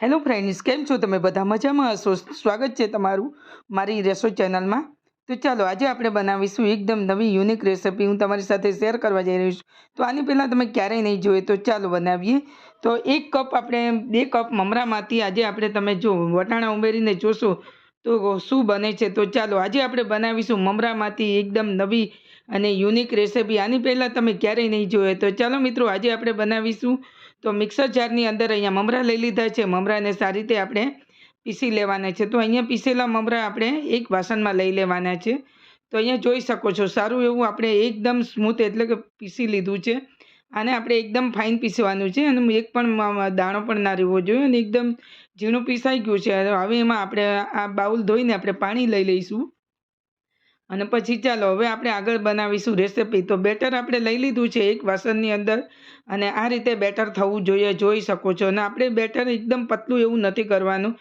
Hello friends કેમ છો તમે બધા? મજામાં હશો? સ્વાગત છે તમારું મારી રેસો ચેનલમાં. તો ચાલો, આજે આપણે બનાવીશું એકદમ નવી યુનિક રેસિપી હું તમારી સાથે શેર કરવા જઈ રહી છું. તો આની પહેલાં તમે ક્યારેય નહીં જોઈએ તો ચાલો બનાવીએ. તો એક કપ આપણે, બે કપ મમરામાંથી આજે આપણે તમે જો વટાણા ઉમેરીને જોશો તો શું બને છે? તો ચાલો, આજે આપણે બનાવીશું મમરામાંથી એકદમ નવી અને યુનિક રેસિપી આની પહેલાં તમે ક્યારેય નહીં જોઈએ તો ચાલો મિત્રો, આજે આપણે બનાવીશું તો મિક્સર જારની અંદર અહીંયા મમરા લઈ લીધા છે. મમરાને સારી રીતે આપણે પીસી લેવાના છે. તો અહીંયા પીસેલા મમરા આપણે એક વાસણમાં લઈ લેવાના છે. તો અહીંયા જોઈ શકો છો, સારું એવું આપણે એકદમ સ્મૂથ એટલે કે પીસી લીધું છે. આને આપણે એકદમ ફાઇન પીસવાનું છે અને એક પણ દાણો પણ ના રહેવો જોઈએ અને એકદમ ઝીણું પીસાઈ ગયું છે. હવે એમાં આપણે આ બાઉલ ધોઈને આપણે પાણી લઈ લઈશું. અને પછી ચાલો, હવે આપણે આગળ બનાવીશું રેસીપી તો બેટર આપણે લઈ લીધું છે એક વાસણની અંદર અને આ રીતે બેટર થવું જોઈએ, જોઈ શકો છો. અને આપણે બેટર એકદમ પતલું એવું નથી કરવાનું.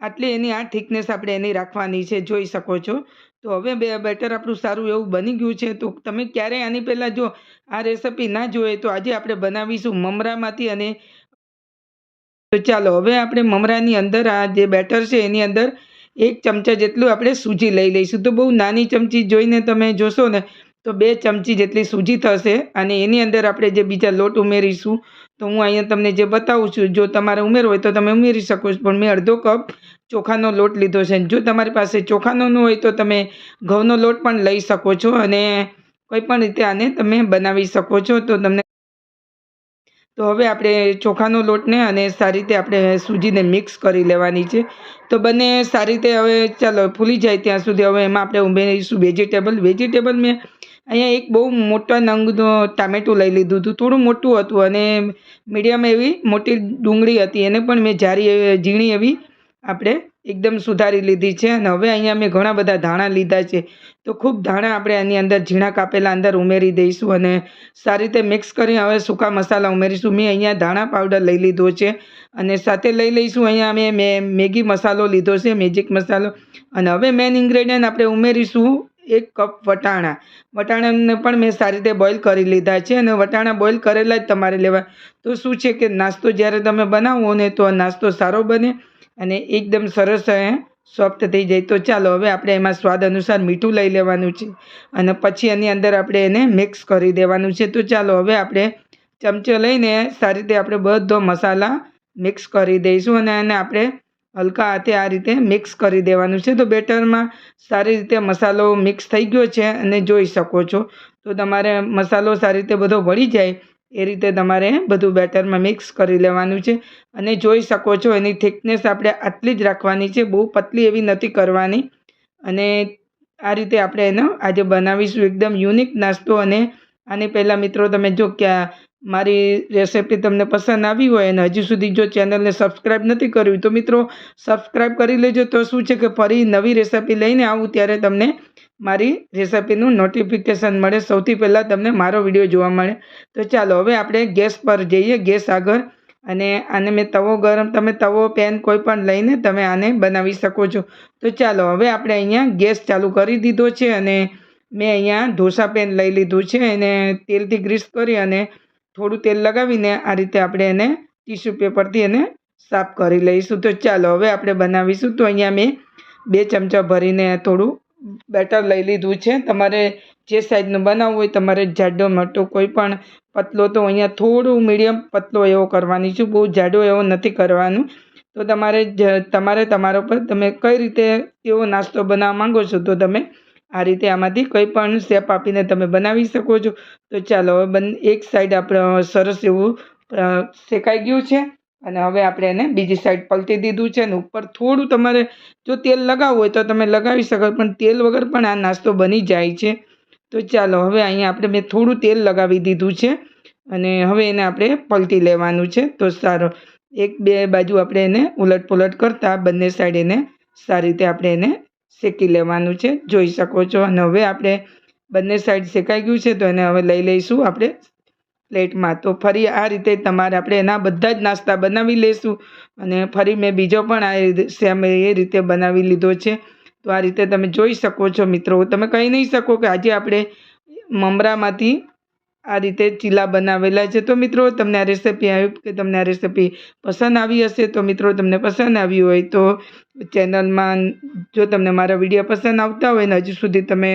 આટલી એની આ થિકનેસ આપણે એની રાખવાની છે, જોઈ શકો છો. તો હવે બે બેટર આપણું સારું એવું બની ગયું છે. તો તમે ક્યારેય આની પહેલાં જો આ રેસીપી ના જોઈએ તો આજે આપણે બનાવીશું મમરામાંથી અને તો ચાલો, હવે આપણે મમરાની અંદર આ જે બેટર છે એની અંદર એક ચમચા જેટલું આપણે સૂજી લઈ લઈશું. તો બહુ નાની ચમચી જોઈને તમે જોશો ને, તો બે ચમચી જેટલી સૂજી થશે અને એની અંદર આપણે જે બીજા લોટ ઉમેરીશું, તો હું અહીંયા તમને જે બતાવું છું, જો તમારે ઉમેરવો હોય તો તમે ઉમેરી શકો છો, પણ મેં અડધો કપ ચોખાનો લોટ લીધો છે. જો તમારી પાસે ચોખાનો ન હોય તો તમે ઘઉંનો લોટ પણ લઈ શકો છો અને કોઈ પણ રીતે આને તમે બનાવી શકો છો. તો તમને તો હવે આપણે ચોખાનો લોટને અને સારી રીતે આપણે સૂજીને મિક્સ કરી લેવાની છે. તો બંને સારી રીતે હવે ચાલો ફૂલી જાય ત્યાં સુધી હવે એમાં આપણે ઉમેરીશું વેજીટેબલ વેજીટેબલ મેં અહીંયા એક બહુ મોટા નંગનો ટામેટું લઈ લીધું હતું. થોડું મોટું હતું અને મીડિયમ એવી મોટી ડુંગળી હતી. એને પણ મેં જારી, ઝીણી એવી આપણે એકદમ સુધારી લીધી છે અને હવે અહીંયા મેં ઘણા બધા ધાણા લીધા છે. તો ખૂબ ધાણા આપણે આની અંદર ઝીણા કાપેલા અંદર ઉમેરી દઈશું અને સારી રીતે મિક્સ કરી હવે સૂકા મસાલા ઉમેરીશું. મેં અહીંયા ધાણા પાવડર લઈ લીધો છે અને સાથે લઈ લઈશું. અહીંયા મેં, મેગી મસાલો લીધો છે મેજિક મસાલો. અને હવે મેન ઇન્ગ્રેડિયન્ટ આપણે ઉમેરીશું એક કપ વટાણા. વટાણાને પણ મેં સારી રીતે બોઇલ કરી લીધા છે અને વટાણા બોઇલ કરેલા જ તમારે લેવા. તો શું છે કે નાસ્તો જ્યારે તમે બનાવો ને તો નાસ્તો સારો બને. અને એકદમ સરસ સોફ્ટ થઈ જાય. તો ચાલો, હવે આપણે એમાં સ્વાદ અનુસાર મીઠું લઈ લેવાનું છે. અને પછી એની અંદર આપણે એને મિક્સ કરી દેવાનું છે. તો ચાલો, હવે આપણે ચમચો લઈને સારી રીતે આપણે બધો મસાલા મિક્સ કરી દઈશું અને એને આપણે હલકા હાથે આ રીતે મિક્સ કરી દેવાનું છે. તો બેટરમાં સારી રીતે મસાલો મિક્સ થઈ ગયો છે અને જોઈ શકો છો. તો તમારે મસાલો સારી રીતે બધો વળી જાય એ રીતે તમારે બધું બેટરમાં મિક્સ કરી લેવાનું છે. અને જોઈ શકો છો, એની થિકનેસ આપણે આટલી જ રાખવાની છે, બહુ પતલી એવી નથી કરવાની. અને આ રીતે આપણે એનો આજે બનાવીશું, એકદમ યુનિક નાસ્તો. અને આની પહેલાં મિત્રો તમે જો ક્યાં મારી રેસિપી તમને પસંદ આવી હોય અને હજી સુધી જો ચેનલને સબસ્ક્રાઈબ નથી કરવી તો મિત્રો સબસ્ક્રાઈબ કરી લેજો. તો શું છે કે ફરી નવી રેસિપી લઈને આવું ત્યારે તમને મારી રેસિપીનું નોટિફિકેશન મળે. સૌથી પહેલાં તમને મારો વીડિયો જોવા મળે. તો ચાલો, હવે આપણે ગેસ પર જઈએ. ગેસ આગળ. અને આને મેં તવો ગરમ, તમે તવો, પેન કોઈ પણ લઈને તમે આને બનાવી શકો છો. તો ચાલો, હવે આપણે અહીંયા ગેસ ચાલુ કરી દીધો છે અને મેં અહીંયા ઢોસા પેન લઈ લીધું છે. એને તેલથી ગ્રીસ કરી અને થોડું તેલ લગાવીને આ રીતે આપણે એને ટીશ્યુ પેપરથી એને સાફ કરી લઈશું. તો ચાલો, હવે આપણે બનાવીશું. તો અહીંયા મેં બે ચમચા ભરીને થોડું બેટર લઈ લીધું છે. તમારે જે સાઈઝનું બનાવવું હોય, તમારે જાડો, મોટો, કોઈ પણ પતલો, તો અહીંયા થોડું મીડિયમ પતલો એવો કરવાની છું. બહુ જાડો એવો નથી કરવાનું. તો તમારે તમારે તમારા પર તમે કઈ રીતે એવો નાસ્તો બનાવવા માંગો છો, તો તમે આ રીતે આમાંથી કંઈ પણ શેપ આપીને તમે બનાવી શકો છો. તો ચાલો, હવે બંને, એક સાઈડ આપણે સરસ એવું શેકાઈ ગયું છે. અને હવે આપણે એને બીજી સાઈડ પલટી દીધું છે અને ઉપર થોડું તમારે, જો તેલ લગાવવું હોય તો તમે લગાવી શકો, પણ તેલ વગર પણ આ નાસ્તો બની જાય છે. તો ચાલો, હવે અહીંયા આપણે મેં થોડું તેલ લગાવી દીધું છે. અને હવે એને આપણે પલટી લેવાનું છે. તો સારો, એક બે બાજુ આપણે એને ઉલટ પુલટ કરતાં બંને સાઈડ એને સારી રીતે આપણે એને શેકી લેવાનું છે. જોઈ શકો છો. અને હવે આપણે બંને સાઈડ શેકાઈ ગયું છે, તો એને હવે લઈ લઈશું આપણે પ્લેટમાં. તો ફરી આ રીતે તમારે આપણે એના બધા જ નાસ્તા બનાવી લઈશું અને ફરી મેં બીજો પણ આ સેમ એ રીતે બનાવી લીધો છે. તો આ રીતે તમે જોઈ શકો છો મિત્રો. તમે કહી નહીં શકો કે આજે આપણે મમરામાંથી આ રીતે ચીલા બનાવેલા છે. તો મિત્રો, તમને આ રેસીપી આવી કે તમને આ રેસીપી પસંદ આવી હશે, તો મિત્રો તમને પસંદ આવી હોય તો ચેનલમાં જો તમને મારા વીડિયો પસંદ આવતા હોય ને, હજુ સુધી તમે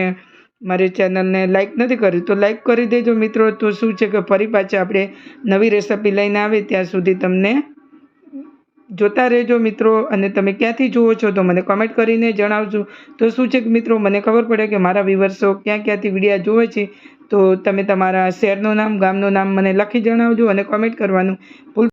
મારી ચેનલને લાઈક નથી કર્યું, તો લાઈક કરી દેજો મિત્રો. તો શું છે કે ફરી પાછા આપણે નવી રેસિપી લઈને આવે, ત્યાં સુધી તમને જોતા રહેજો મિત્રો. અને તમે ક્યાંથી જુઓ છો તો મને કમેન્ટ કરીને જણાવજો. તો શું છે કે મિત્રો, મને ખબર પડે કે મારા વિવર્સો ક્યાં ક્યાંથી વિડીયા જુએ છે તો તમે તમારા શહેરનું નામ ગામનું નામ મને લખી જણાવજો અને કોમેન્ટ કરવાનું. ભૂલ